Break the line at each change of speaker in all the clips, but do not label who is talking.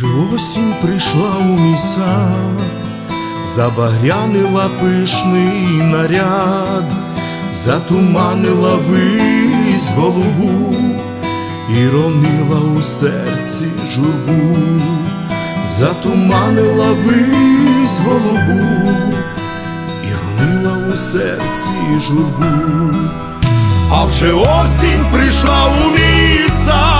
вже осінь прийшла у мій сад, забагрянила пишний наряд, затуманила вись голову і ронила у серці журбу, затуманила вись голубу і ронила у серці журбу. А вже осінь прийшла у мій сад,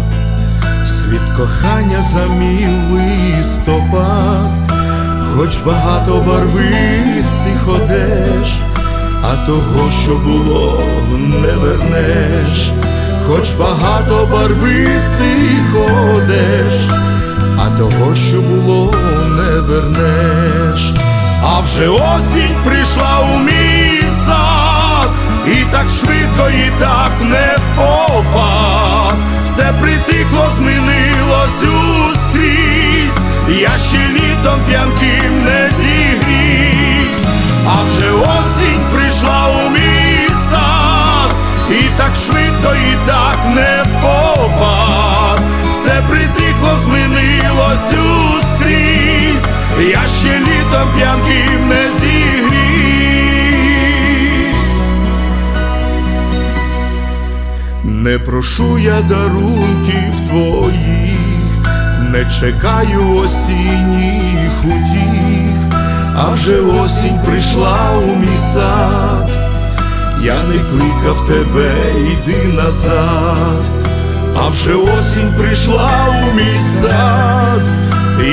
світ кохання замів листопад, хоч багато барвистих одеж, а того, що було, не вернеш, хоч багато барвистих одеж, а того, що було, не вернеш. А вже осінь прийшла у мій сад, так швидко, і так не впопад. Все притихло, змінилось ускрізь, я ще літом п'янким не зігрівсь, а вже осінь прийшла у мій сад, і так швидко, і так не Не прошу я дарунків твоїх, не чекаю осінніх утіх, а вже осінь прийшла у мій сад, я не кликав тебе, йди назад, а вже осінь прийшла у мій сад,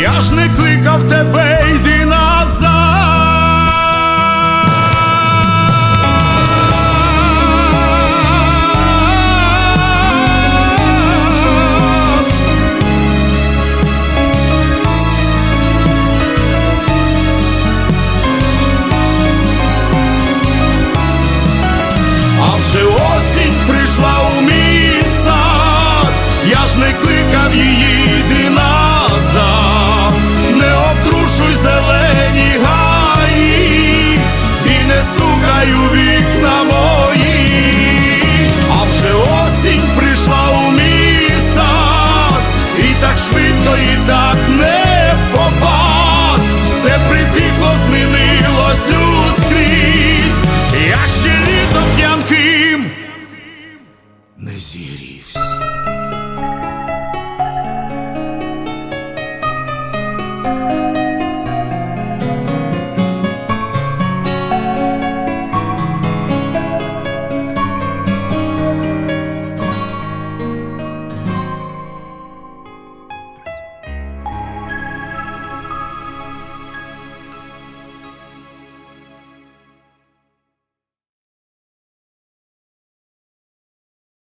я ж не кликав тебе, йди Мало змінилось ускрізь, я ще літом п'янким не зігрівсь.